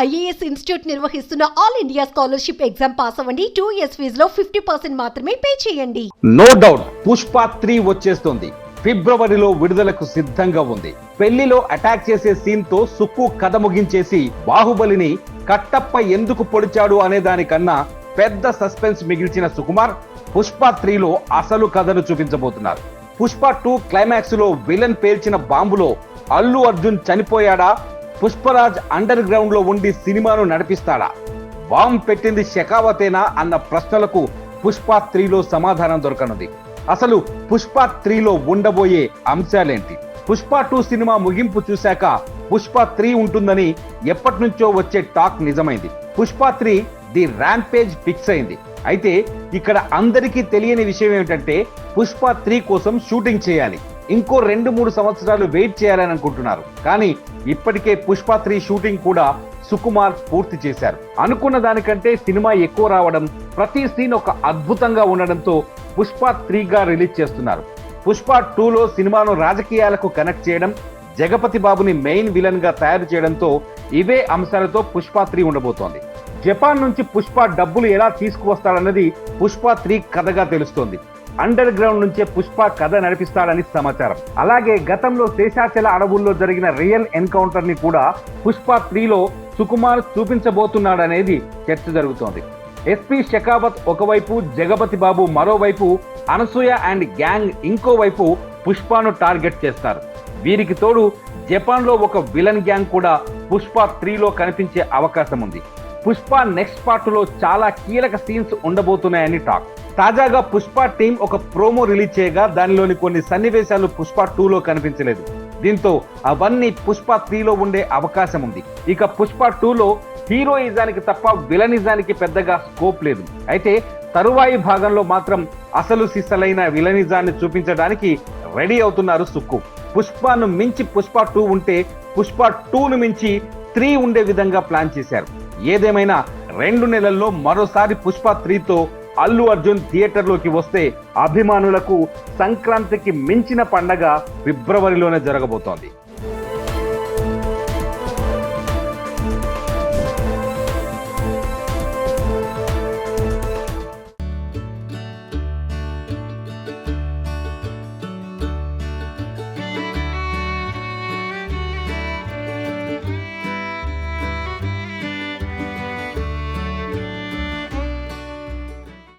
IAS institute నిర్వహిస్తున్న all India scholarship exam pass అవ్వండి. Two years ఫీజులో ఫిఫ్టీ పర్సెంట్ మాత్రమే పే చేయండి. నో డౌట్ పుష్ప త్రీ వచ్చేస్తుంది. ఫిబ్రవరిలో విడుదలకు సిద్ధంగా ఉంది. పెళ్ళిలో అటాక్ చేసే సీన్తో సుక్కు కథ ముగించేసి బాహుబలిని కట్టప్ప ఎందుకు పొడిచాడు అనే దానికన్నా పెద్ద సస్పెన్స్ మిగిల్చిన సుకుమార్ పుష్ప త్రీలో అసలు కథను చూపించబోతున్నారు. పుష్ప టూ క్లైమాక్స్లో విలన్ పేల్చిన బాంబులో అల్లు అర్జున్ చనిపోయాడా? పుష్పరాజ్ అండర్ గ్రౌండ్లో ఉండి సినిమాను నడిపిస్తాడా? బాంబ్ పెట్టింది షెకావతేనా అన్న ప్రశ్నలకు పుష్ప త్రీలో సమాధానం దొరకనుంది. అసలు పుష్ప త్రీలో ఉండబోయే అంశాలేంటి? పుష్ప టూ సినిమా ముగింపు చూశాక పుష్ప త్రీ ఉంటుందని ఎప్పటి నుంచో వచ్చే టాక్ నిజమైంది. Pushpa three the rampage fix అయింది. అయితే ఇక్కడ అందరికీ తెలియని విషయం ఏమిటంటే పుష్ప త్రీ కోసం షూటింగ్ చేయాలి. ఇంకో రెండు మూడు సంవత్సరాలు వెయిట్ చేయాలని అనుకుంటున్నారు. కానీ ఇప్పటికే పుష్ప త్రీ షూటింగ్ కూడా సుకుమార్ పూర్తి చేశారు. అనుకున్న దానికంటే సినిమా ఎక్కువ రావడం ప్రతి సీన్ ఒక అద్భుతంగా ఉండడంతో పుష్ప త్రీగా రిలీజ్ చేస్తున్నారు. పుష్ప టూలో సినిమాను రాజకీయాలకు కనెక్ట్ చేయడం జగపతి బాబుని మెయిన్ విలన్గా తయారు చేయడంతో ఇవే అంశాలతో పుష్ప త్రీ ఉండబోతోంది. జపాన్ నుంచి పుష్ప డబ్బులు ఎలా తీసుకువస్తాడన్నది పుష్ప త్రీ కథగా తెలుస్తోంది. అండర్ గ్రౌండ్ నుంచే పుష్ప కథ నడిపిస్తాడని సమాచారం. అలాగే గతంలో శేషాచల అడవుల్లో జరిగిన రియల్ ఎన్కౌంటర్ని కూడా పుష్ప త్రీలో సుకుమార్ చూపించబోతున్నాడనేది చర్చ జరుగుతోంది. ఎస్పీ షెకావత్ ఒకవైపు జగపతి బాబు మరోవైపు అనసూయ అండ్ గ్యాంగ్ ఇంకోవైపు పుష్పను టార్గెట్ చేస్తారు. వీరికి తోడు జపాన్లో ఒక విలన్ గ్యాంగ్ కూడా పుష్ప త్రీలో కనిపించే అవకాశం ఉంది పుష్ప నెక్స్ట్ పార్ట్లో చాలా కీలక సీన్స్ ఉండబోతున్నాయని టాక్ తాజాగా పుష్ప టీం ఒక ప్రోమో రిలీజ్ చేయగా దానిలోని కొన్ని సన్నివేశాలు పుష్ప టూలో కనిపించలేదు. దీంతో అవన్నీ పుష్ప త్రీలో ఉండే అవకాశం ఉంది. ఇక పుష్ప టూలో హీరోయిజానికి తప్ప విలనిజానికి పెద్దగా స్కోప్ లేదు. అయితే తరువాయి భాగంలో మాత్రం అసలు సిసలైన విలనిజాన్ని చూపించడానికి రెడీ అవుతున్నారు సుక్కు. పుష్పను మించి పుష్ప టూ ఉంటే పుష్ప టూను మించి త్రీ ఉండే విధంగా ప్లాన్ చేశారు. ఏదేమైనా రెండు నెలల్లో మరోసారి పుష్ప త్రీతో అల్లు అర్జున్ థియేటర్లోకి వస్తే అభిమానులకు సంక్రాంతికి మించిన పండగ ఫిబ్రవరిలోనే జరగబోతోంది.